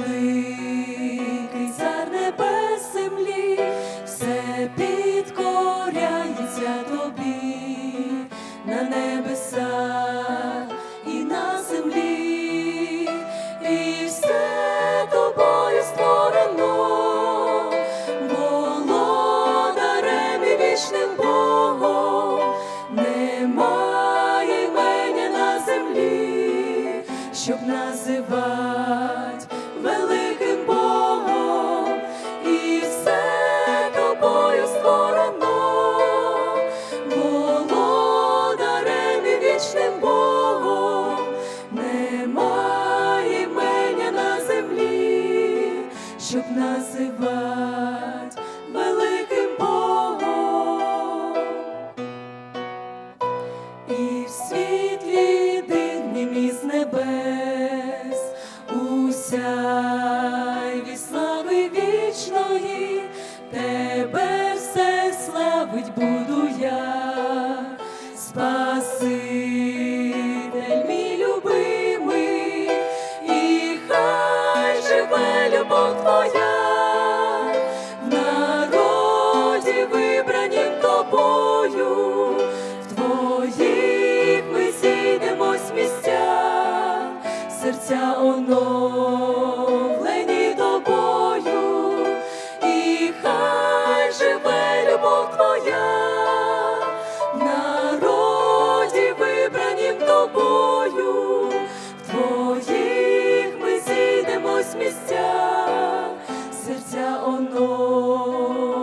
Великий цар небес землі, все підкоряється тобі на небесах і на землі, і все тобою створено, володарем вічним Богом. Щоб називать великим Богом, і все тобою створено, володарем і вічним Богом, немає мене на землі, щоб називать вічної, тебе все славить буду я, Спаситель мій і хай живе любов твоя. В народі вибранім тобою, в твоїх ми зійдемось місця, серця оновлені і живе любов твоя, в народі вибранім тобою, в твоїх ми зійдемось місця, серця оновлені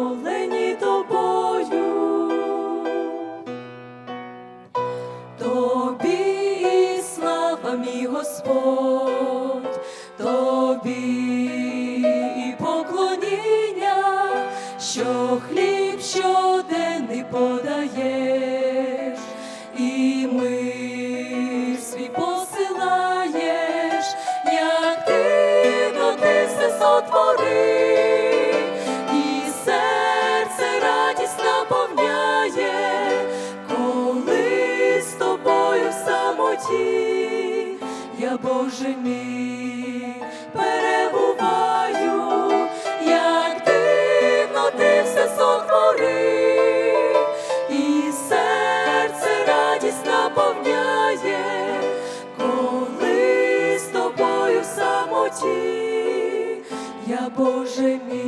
тобою. Тобі слава мій Господь, тобі хліб щоденний подаєш, і мир свій посилаєш, як ти все сотворив, і серце радість наповняє, коли з тобою в самоті, я Боже мій я Боже мій